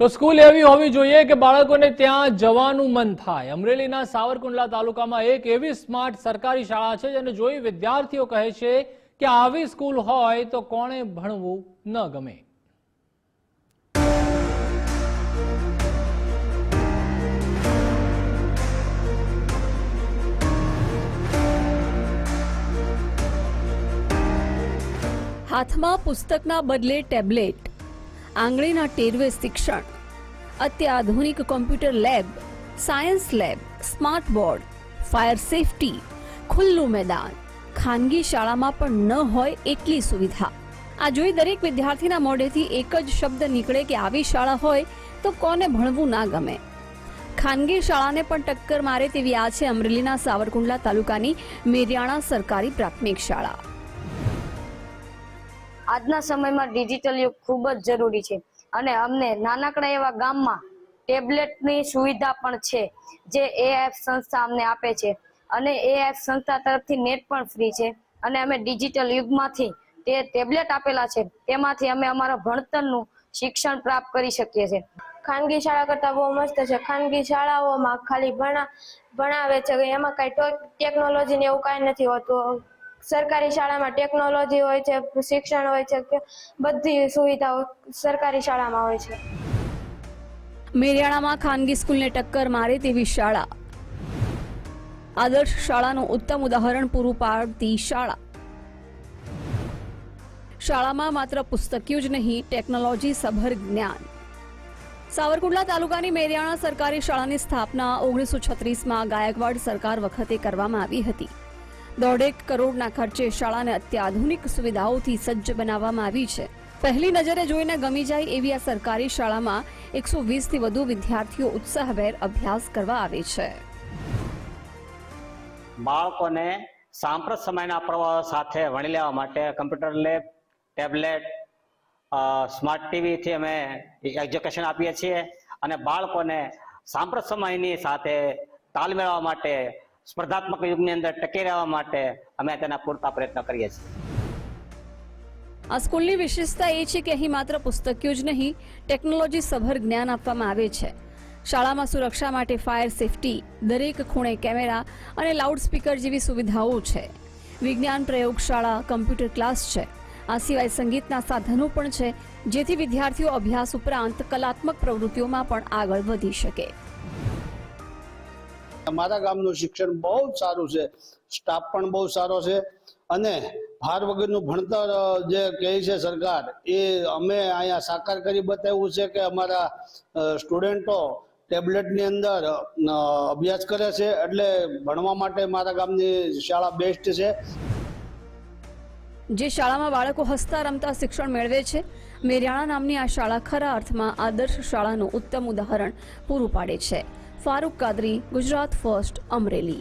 તો સ્કૂલ એવી હોવી જોઈએ કે બાળકોને ત્યાં જવાનું મન થાય. અમરેલીના સાવરકુંડલા તાલુકામાં એક એવી સ્માર્ટ સરકારી શાળા છે જેને જોઈ વિદ્યાર્થીઓ કહે છે કે આવી સ્કૂલ હોય તો કોણે ભણવું ન ગમે. હાથમાં પુસ્તકના બદલે ટેબ્લેટ. આંગળીના ટેરવે શિક્ષણ અત્યાધુનિક computer lab, science lab, smart board, fire safety, ખુલ્લું મેદાન, ખાનગી શાળામાં પણ ન હોય એટલી સુવિધા. આ જોઈ દરેક વિદ્યાર્થીના મોઢેથી એક જ શબ્દ નીકળે કે આવી શાળા હોય તો કોને ભણવું ના ગમે. ખાનગી શાળાને પણ ટક્કર મારે તેવી આ છે અમરેલીના સાવરકુંડલા તાલુકાની મેરિયાણા સરકારી પ્રાથમિક શાળા. આજના સમયમાં ડિજિટલ યુગ ખૂબ જ જરૂરી છે. અને અમને નાનકડા એવા ગામમાં ટેબ્લેટની સુવિધા પણ છે, જે એએફ સંસ્થા અમને આપે છે. અને એએફ સંસ્થા તરફથી નેટ પણ ફ્રી છે. અને અમે ડિજિટલ યુગમાંથી તે ટેબ્લેટ આપેલા છે, તેમાંથી અમે અમારા ભણતરનું શિક્ષણ પ્રાપ્ત કરી શકીએ છીએ. ખાનગી શાળા કરતાં બહુ મસ્ત છે. ખાનગી શાળાઓમાં ખાલી ભણા, ભણાવે છે. એમાં કાંઈ ટેકનોલોજી ને એવું કાંઈ નથી હોતું. સરકારી શાળામાં ટેકનોલોજી હોય છે, શિક્ષણ હોય છે બધી સુવિધાઓ સરકારી શાળામાં હોય છે. મેરિયાણામાં ખાનગી સ્કૂલને ટક્કર મારે તેવી શાળા. આદર્શ શાળાનું ઉત્તમ ઉદાહરણ પૂરું પાડતી શાળા. શાળામાં માત્ર પુસ્તકિયું જ નહીં, ટેકનોલોજી સભર જ્ઞાન. સાવરકુંડલા તાલુકાની મેરિયાણા સરકારી શાળાની સ્થાપના ઓગણીસો છત્રીસમાં ગાયકવાડ સરકાર વખતે કરવામાં આવી હતી. દોઢેક કરોડના ખર્ચે શાળાને અત્યાધુનિક સુવિધાઓથી સજ્જ બનાવવામાં આવી છે. પહેલી નજરે જોઈને ગમી જાય એવી આ સરકારી શાળામાં એકસો વીસથી વધુ વિદ્યાર્થીઓ ઉત્સાહભેર અભ્યાસ કરવા આવે છે. બાળકોને સાંપ્રત સમયના પ્રવાહ સાથે વણી લેવા માટે કમ્પ્યુટર લેબ, ટેબ્લેટ સ્માર્ટ ટીવીથી અમે એજ્યુકેશન આપીએ છીએ અને બાળકોને સાંપ્રત સમયની સાથે તાલ મેળવવા માટે સ્પર્ધાત્મક યુગની અંદર ટકી રહેવા માટે અમે તેના પૂરતા પ્રયત્ન કરીએ છીએ. આ સ્કૂલની વિશેષતા એ છે કે અહીં માત્ર પુસ્તકીઓ જ નહીં, ટેકનોલોજી સભર જ્ઞાન આપવામાં આવે છે. શાળામાં સુરક્ષા માટે ફાયર સેફટી, દરેક ખૂણે કેમેરા અને લાઉડસ્પીકર જેવી સુવિધાઓ છે. વિજ્ઞાન પ્રયોગશાળા કમ્પ્યુટર ક્લાસ છે. આ સિવાય સંગીતના સાધનો પણ છે, જેથી વિદ્યાર્થીઓ અભ્યાસ ઉપરાંત કલાત્મક પ્રવૃત્તિઓમાં પણ આગળ વધી શકે. અમારા ગામનું શિક્ષણ બહુ જ સારું છે. સ્ટાફ પણ બહુ સારો છે. અને ભાર વગરનું ભણતર જે કહે છે સરકાર, એ અમે અહીંયા સાકાર કરી બતાવ્યું છે કે અમારા સ્ટુડન્ટો ટેબ્લેટની અંદર અભ્યાસ કરે છે એટલે ભણવા માટે મારા ગામની શાળા બેસ્ટ છે. જે શાળામાં બાળકો હસતા રમતા શિક્ષણ મેળવે છે, મેરિયાણા નામની આ શાળા ખરા અર્થમાં આદર્શ શાળાનું ઉત્તમ ઉદાહરણ પૂરું પાડે છે. ફારૂક કાદરી ગુજરાત ફર્સ્ટ અમરેલી